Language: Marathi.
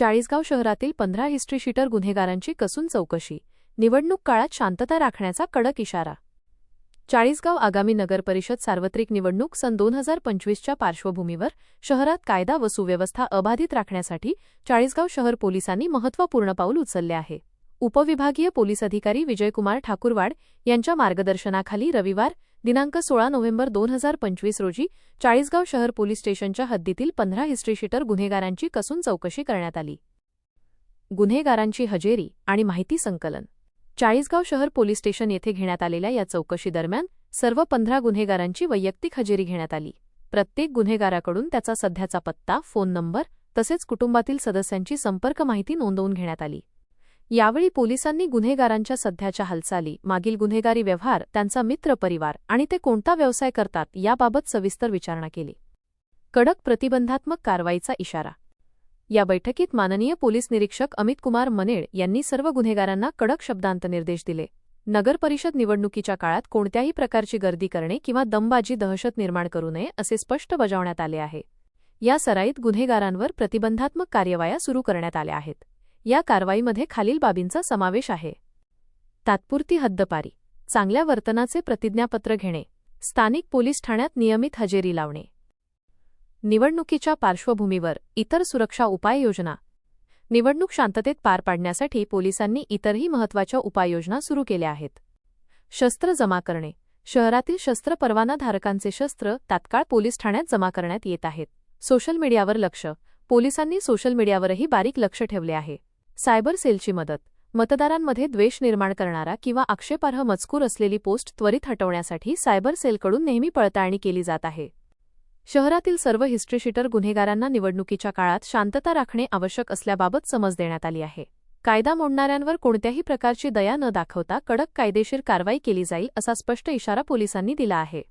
चाळीसगाव शहरातील पंधरा हिस्ट्रीशीटर गुन्हेगारांची कसून चौकशी. निवडणूक काळात शांतता राखण्याचा कडक इशारा. चाळीसगाव आगामी नगरपरिषद सार्वत्रिक निवडणूक सन दोन हजार पंचवीसच्या पार्श्वभूमीवर शहरात कायदा व सुव्यवस्था अबाधित राखण्यासाठी चाळीसगाव शहर पोलिसांनी महत्त्वपूर्ण पाऊल उचलले आहे. उपविभागीय पोलीस अधिकारी विजयकुमार ठाकूरवाड यांच्या मार्गदर्शनाखाली रविवार दिनांक सोळा नोव्हेंबर दोन हजार पंचवीस रोजी चाळीसगाव शहर पोलीस स्टेशनच्या हद्दीतील पंधरा हिस्ट्रीशीटर गुन्हेगारांची कसून चौकशी करण्यात आली. गुन्हेगारांची हजेरी आणि माहिती संकलन. चाळीसगाव शहर पोलीस स्टेशन येथे घेण्यात आलेल्या या चौकशीदरम्यान सर्व पंधरा गुन्हेगारांची वैयक्तिक हजेरी घेण्यात आली. प्रत्येक गुन्हेगाराकडून त्याचा सध्याचा पत्ता फोन नंबर तसेच कुटुंबातील सदस्यांची संपर्क माहिती नोंदवून घेण्यात आली. यावेळी पोलिसांनी गुन्हेगारांच्या सध्याच्या हालचाली मागील गुन्हेगारी व्यवहार त्यांचा मित्र परिवार आणि ते कोणता व्यवसाय करतात याबाबत सविस्तर विचारणा केली. कडक प्रतिबंधात्मक कारवाईचा इशारा. या बैठकीत माननीय पोलीस निरीक्षक अमित कुमार मनेळ यांनी सर्व गुन्हेगारांना कडक शब्दांत निर्देश दिले नगरपरिषद निवडणुकीच्या काळात कोणत्याही प्रकारची गर्दी करणे किंवा दमबाजी दहशत निर्माण करू नये असे स्पष्ट बजावण्यात आले आहे. या सराईत गुन्हेगारांवर प्रतिबंधात्मक कार्यवाया सुरू करण्यात आल्या आहेत. या कारवाईमध्ये खालील बाबींचा समावेश आहे. तात्पुरती हद्दपारी चांगल्या वर्तनाचे प्रतिज्ञापत्र घेणे स्थानिक पोलीस ठाण्यात नियमित हजेरी लावणे. निवडणुकीच्या पार्श्वभूमीवर इतर सुरक्षा उपाययोजना निवडणूक शांततेत पार पाडण्यासाठी पोलिसांनी इतरही महत्त्वाच्या उपाययोजना सुरू केल्या आहेत. शस्त्र जमा करणे शहरातील शस्त्र परवानाधारकांचे शस्त्र तात्काळ पोलीस ठाण्यात जमा करण्यात येत आहेत. सोशल मीडियावर लक्ष पोलिसांनी सोशल मीडियावरही बारीक लक्ष ठेवले आहे. सायबर सेलची मदत. मतदारांमध्ये द्वेष निर्माण करणारा किंवा आक्षेपार्ह मजकूर असलेली पोस्ट त्वरित हटवण्यासाठी सायबर सेलकडून नेहमी पडताळणी केली जात आहे. शहरातील सर्व हिस्ट्रीशीटर गुन्हेगारांना निवडणुकीच्या काळात शांतता राखणे आवश्यक असल्याबाबत समज देण्यात आली आहे. कायदा मोडणाऱ्यांवर कोणत्याही प्रकारची दया न दाखवता कडक कायदेशीर कारवाई केली जाईल असा स्पष्ट इशारा पोलिसांनी दिला आहे.